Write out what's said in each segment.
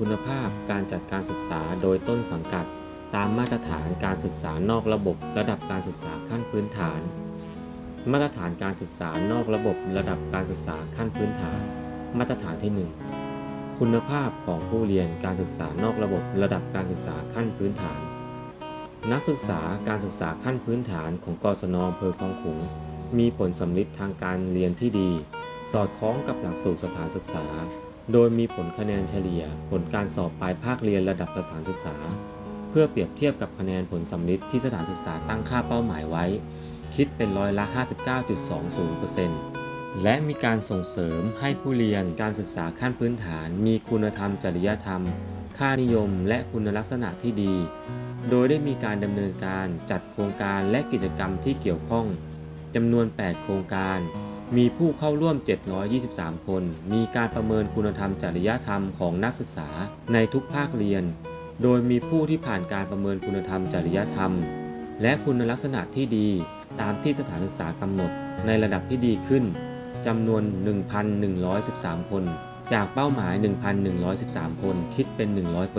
คุณภาพการจัดการศึกษาโดยต้นสังกัด ตามมาตรฐานการศึกษานอกระบบ ระดับการศึกษาขั้นพื้นฐาน มาตรฐานการศึกษานอกระบบ ระดับการศึกษาขั้นพื้นฐาน มาตรฐานที่ 1 คุณภาพของผู้เรียนการศึกษานอกระบบ ระดับการศึกษาขั้นพื้นฐาน นักศึกษาการศึกษาขั้นพื้นฐานของกศนอำเภอคลองขุงมีผลสำลิดทางการเรียนที่ดี สอดคล้องกับหลักสูตรสถานศึกษา โดยมีผลคะแนนเฉลี่ยผลการสอบปลายภาคเรียนระดับสถานศึกษา เพื่อเปรียบเทียบกับคะแนนผลสำลิดที่สถานศึกษาตั้งค่าเป้าหมายไว้ คิดเป็นร้อยละ 59.20%และมีการส่งเสริมให้ผู้เรียนการศึกษาขั้นพื้นฐาน มีคุณธรรมจริยธรรม ค่านิยม และคุณลักษณะที่ดี โดยได้มีการดำเนินการจัดโครงการและกิจกรรมที่เกี่ยวข้องจำนวน 8 โครงการ มีผู้เข้าร่วม 723 คน มีการประเมินคุณธรรมจริยธรรมของนักศึกษาในทุกภาคเรียน โดยมีผู้ที่ผ่านการประเมินคุณธรรมจริยธรรม และคุณลักษณะที่ดีตามที่สถานศึกษากำหนดในระดับที่ดีขึ้นจำนวน 1,113 คน จากเป้าหมาย 1,113 คน คิดเป็น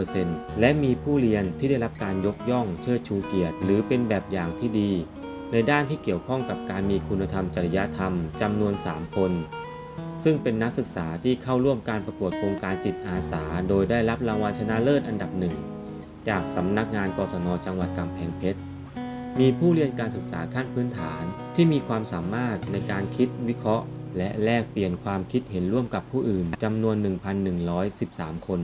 100%และมีผู้เรียนที่ได้รับการยกย่องเชิดชูเกียรติ หรือเป็นแบบอย่างที่ดี ในด้านที่เกี่ยวข้องกับการมีคุณธรรมจริยธรรมจำนวน 3 คน ซึ่งเป็นนักศึกษาที่เข้าร่วมการประกวดโครงการจิตอาสา โดยได้รับรางวัลชนะเลิศอันดับหนึ่งจากสำนักงานกศนจังหวัดกำแพงเพชรมีผู้เรียนการศึกษาขั้นพื้นฐานที่มีความสามารถในการคิดวิเคราะห์ และแลกเปลี่ยนความคิดเห็นร่วมกับผู้อื่นจำนวน 1,113 คน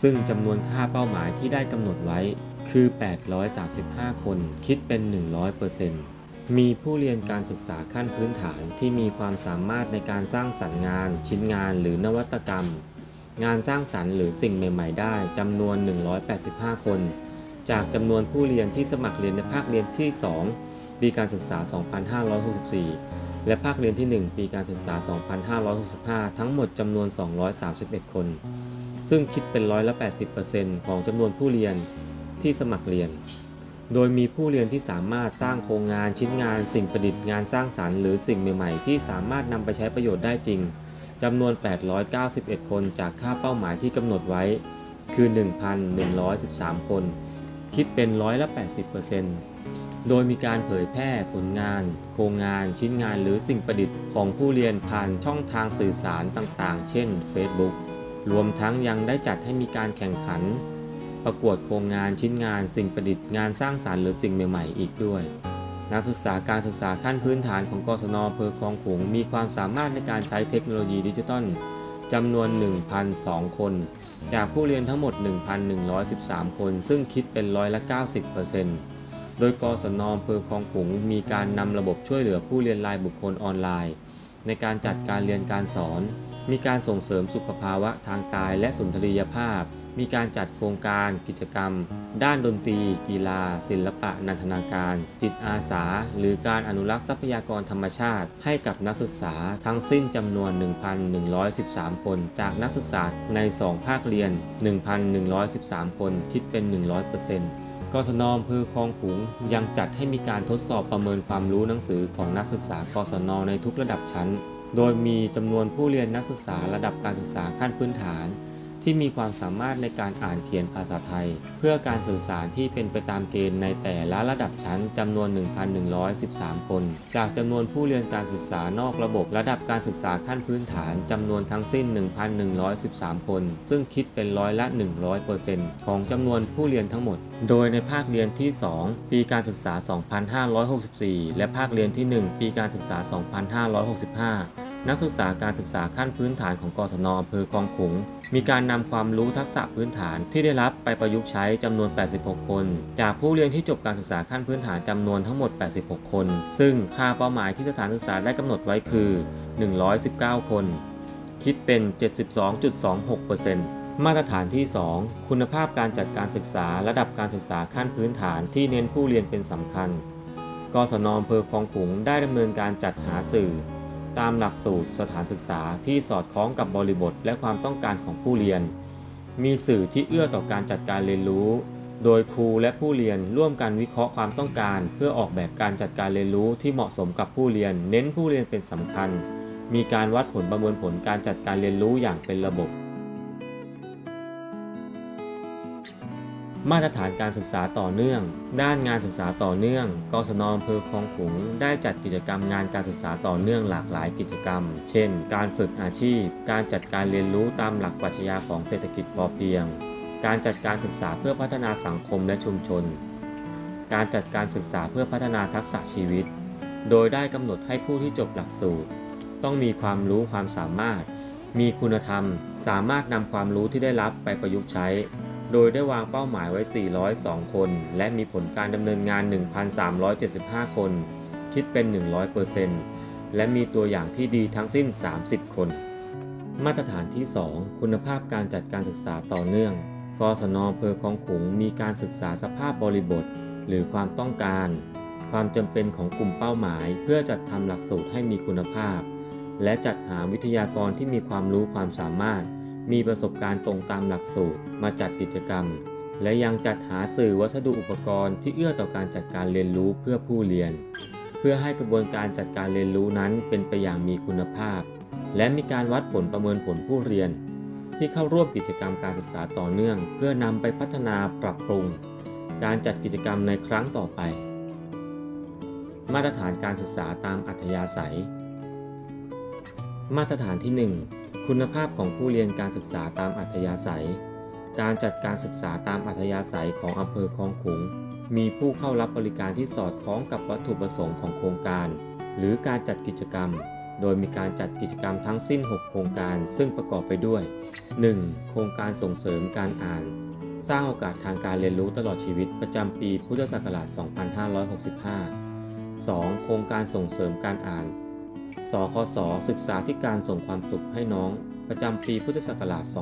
ซึ่งจำนวนค่าเป้าหมายที่ได้กำหนดไว้คือ 835 คน คิดเป็น 100% มีผู้เรียนการศึกษาขั้นพื้นฐานที่มีความสามารถในการสร้างสรรค์งาน ชิ้นงานหรือนวัตกรรม งานสร้างสรรค์หรือสิ่งใหม่ ๆ ได้จำนวน 185 คน จากจำนวนผู้เรียนที่สมัครเรียนในภาคเรียนที่ 2 ปีการศึกษา 2564 และภาคเรียนที่ 1 ปีการศึกษา 2565 ทั้งหมดจำนวน 231 คน ซึ่งคิดเป็นร้อยละ80%ของจำนวนผู้เรียนที่สมัครเรียน โดยมีผู้เรียนที่สามารถสร้างโครงงานชิ้นงานสิ่งประดิษฐ์งานสร้างสรรค์หรือสิ่งใหม่ๆ ที่สามารถนำไปใช้ประโยชน์ได้จริงจำนวน 891 คนจากค่าเป้าหมายที่กำหนดไว้ คือ 1,113 คน คิดเป็นร้อยละ 80%โดยมีการเผยแพร่ผลงาน โครงงาน ชิ้นงานหรือสิ่งประดิษฐ์ของผู้เรียนผ่านช่องทางสื่อสารต่างๆ เช่น Facebook รวมทั้งยังได้จัดให้มีการแข่งขัน ประกวดโครงงานชิ้นงานสิ่งประดิษฐ์งานสร้างสารรค์หรือสิ่งใหม่ๆ อีกด้วย นักศึกษาการศึกษาขั้นพื้นฐานของกศนอำเภอคลองขลุงมีความสามารถในการใช้เทคโนโลยีดิจิทัลจำนวน 1,002 คน จากผู้เรียนทั้งหมด 1,113 คน ซึ่งคิดเป็นร้อยละ 90%โดยกศนอำเภอคลองขลุงมีการนำระบบช่วยเหลือผู้เรียนรายบุคคลออนไลน์ ในการจัดการเรียนการสอน มีการส่งเสริมสุขภาวะทางกายและสุนทรียภาพ มีการจัดโครงการกิจกรรม ด้านดนตรี กีฬา ศิลปะนันทนาการ จิตอาสา หรือการอนุรักษ์ทรัพยากรธรรมชาติ ให้กับนักศึกษาทั้งสิ้นจำนวน 1,113 คน จากนักศึกษาใน 2 ภาคเรียน 1,113 คน คิดเป็น 100%กศนอำเภอคลองขุงยังจัดให้มีการทดสอบประเมินความรู้หนังสือของนักศึกษากศนในทุกระดับชั้น โดยมีจำนวนผู้เรียนนักศึกษาระดับการศึกษาขั้นพื้นฐาน ที่มีความสามารถในการอ่านเขียนภาษาไทย เพื่อการสื่อสารที่เป็นไปตามเกณฑ์ในแต่ละระดับชั้นจำนวน 1,113 คน จากจำนวนผู้เรียนการศึกษานอกระบบ ระดับการศึกษาขั้นพื้นฐานจำนวนทั้งสิ้น 1,113 คน ซึ่งคิดเป็นร้อยละ 100%ของจำนวนผู้เรียนทั้งหมด โดยในภาคเรียนที่ 2 ปีการศึกษา 2564 และภาคเรียนที่ 1 ปีการศึกษา 2565 นักศึกษาการศึกษาขั้นพื้นฐานของกศนอำเภอคลองขุง มีการนำความรู้ทักษะพื้นฐานที่ได้รับไปประยุกต์ใช้จำนวน 86 คน จากผู้เรียนที่จบการศึกษาขั้นพื้นฐานจำนวนทั้งหมด 86 คน ซึ่งค่าเป้าหมายที่สถานศึกษาได้กำหนดไว้คือ 119 คน คิดเป็น 72.26%มาตรฐานที่ 2 คุณภาพการจัดการศึกษาระดับการศึกษาขั้นพื้นฐานที่เน้นผู้เรียนเป็นสำคัญกศนอำเภอคลองขุงได้ดำเนินการจัดหาสื่อ ตามหลักสูตรสถานศึกษาที่สอดคล้องกับบริบทและความต้องการของผู้เรียน มีสื่อที่เอื้อต่อการจัดการเรียนรู้ โดยครูและผู้เรียนร่วมกันวิเคราะห์ความต้องการ เพื่อออกแบบการจัดการเรียนรู้ที่เหมาะสมกับผู้เรียน เน้นผู้เรียนเป็นสำคัญ มีการวัดผลประเมินผลการจัดการเรียนรู้อย่างเป็นระบบ มาตรฐานการศึกษาต่อเนื่อง ด้านงานศึกษาต่อเนื่อง กศนอำเภอคลองขุงได้จัดกิจกรรมงานการศึกษาต่อเนื่องหลากหลายกิจกรรม เช่น การฝึกอาชีพ การจัดการเรียนรู้ตามหลักปรัชญาของเศรษฐกิจพอเพียง การจัดการศึกษาเพื่อพัฒนาสังคมและชุมชน การจัดการศึกษาเพื่อพัฒนาทักษะชีวิต โดยได้กำหนดให้ผู้ที่จบหลักสูตร ต้องมีความรู้ความสามารถ มีคุณธรรม สามารถนำความรู้ที่ได้รับไปประยุกต์ใช้ โดยได้วางเป้าหมายไว้ 402 คน และมีผลการดำเนินงาน 1,375 คน คิดเป็น 100%และมีตัวอย่างที่ดีทั้งสิ้น 30 คน มาตรฐานที่ 2 คุณภาพการจัดการศึกษาต่อเนื่องกศนอำเภอคลองขุงมีการศึกษาสภาพบริบท หรือความต้องการ ความจำเป็นของกลุ่มเป้าหมาย เพื่อจัดทำหลักสูตรให้มีคุณภาพ และจัดหาวิทยากรที่มีความรู้ความสามารถ มีประสบการณ์ตรงตามหลักสูตรมาจัดกิจกรรม และยังจัดหาสื่อวัสดุอุปกรณ์ที่เอื้อต่อการจัดการเรียนรู้เพื่อผู้เรียน เพื่อให้กระบวนการจัดการเรียนรู้นั้นเป็นไปอย่างมีคุณภาพ และมีการวัดผลประเมินผลผู้เรียน ที่เข้าร่วมกิจกรรมการศึกษาต่อเนื่อง เพื่อนำไปพัฒนาปรับปรุง การจัดกิจกรรมในครั้งต่อไป มาตรฐานการศึกษาตามอัธยาศัย มาตรฐานที่ 1 คุณภาพของผู้เรียนการศึกษาตามอัธยาศัย การจัดการศึกษาตามอัธยาศัยของอำเภอคลองขุง มีผู้เข้ารับบริการที่สอดคล้องกับวัตถุประสงค์ของโครงการ หรือการจัดกิจกรรม โดยมีการจัดกิจกรรมทั้งสิ้น 6 โครงการ ซึ่งประกอบไปด้วย 1. โครงการส่งเสริมการอ่าน สร้างโอกาสทางการเรียนรู้ตลอดชีวิตประจำปีพุทธศักราช 2565 2. โครงการส่งเสริมการอ่าน สคสศึกษาที่การส่งความสุขให้น้อง ประจำปีพุทธศักราช 2565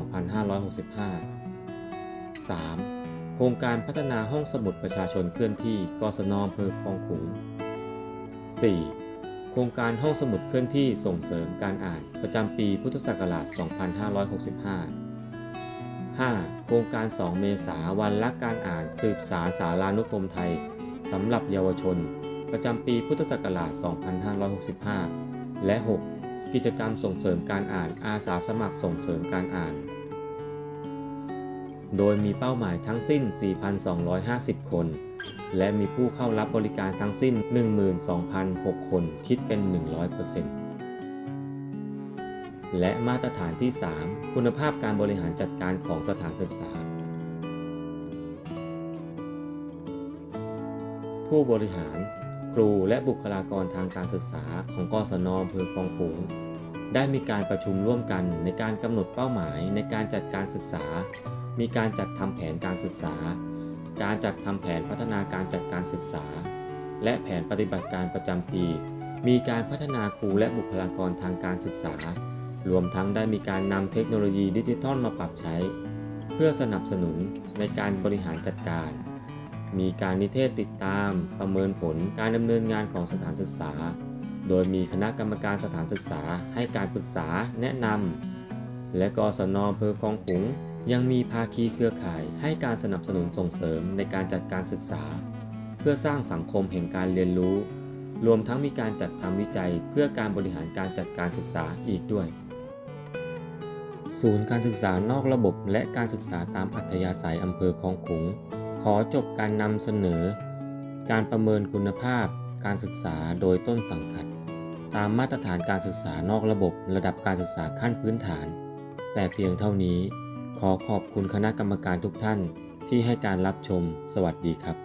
3. โครงการพัฒนาห้องสมุดประชาชนเคลื่อนที่กศนอำเภอคลองขุง 4. โครงการห้องสมุดเคลื่อนที่ส่งเสริมการอ่านประจำปีพุทธศักราช 2565 5. โครงการ 2 เมษาวันละการอ่านสืบสารสารานุกรมไทยสำหรับเยาวชน ประจำปีพุทธศักราช 2565 และ 6. กิจกรรมส่งเสริมการอ่านอาสาสมัครส่งเสริมการอ่าน โดยมีเป้าหมายทั้งสิ้น 4,250 คน และมีผู้เข้ารับบริการทั้งสิ้น 12,006 คนคิดเป็น 100%และมาตรฐานที่ 3 คุณภาพการบริหารจัดการของสถานศึกษา ผู้บริหาร ครูและบุคลากรทางการศึกษาของกศนอำเภอคลองขุงได้มีการประชุมร่วมกันในการกำหนดเป้าหมายในการจัดการศึกษา มีการจัดทำแผนการศึกษา การจัดทำแผนพัฒนาการจัดการศึกษา และแผนปฏิบัติการประจำปี มีการพัฒนาครูและบุคลากรทางการศึกษา รวมทั้งได้มีการนำเทคโนโลยีดิจิทัลมาปรับใช้ เพื่อสนับสนุนในการบริหารจัดการ มีการนิเทศติดตามประเมินผลการดำเนินงานของสถานศึกษา โดยมีคณะกรรมการสถานศึกษาให้การปรึกษาแนะนำ และกศนอำเภอคลองขุง ยังมีภาคีเครือข่ายให้การสนับสนุนส่งเสริมในการจัดการศึกษา เพื่อสร้างสังคมแห่งการเรียนรู้ รวมทั้งมีการจัดทำวิจัยเพื่อการบริหารการจัดการศึกษาอีกด้วย ศูนย์การศึกษานอกระบบและการศึกษาตามอัธยาศัยอำเภอคลองขุง ขอจบการนำเสนอ การประเมินคุณภาพการศึกษาโดยต้นสังกัด ตามมาตรฐานการศึกษานอกระบบระดับการศึกษาขั้นพื้นฐาน แต่เพียงเท่านี้ ขอขอบคุณคณะกรรมการทุกท่านที่ให้การรับชม สวัสดีครับ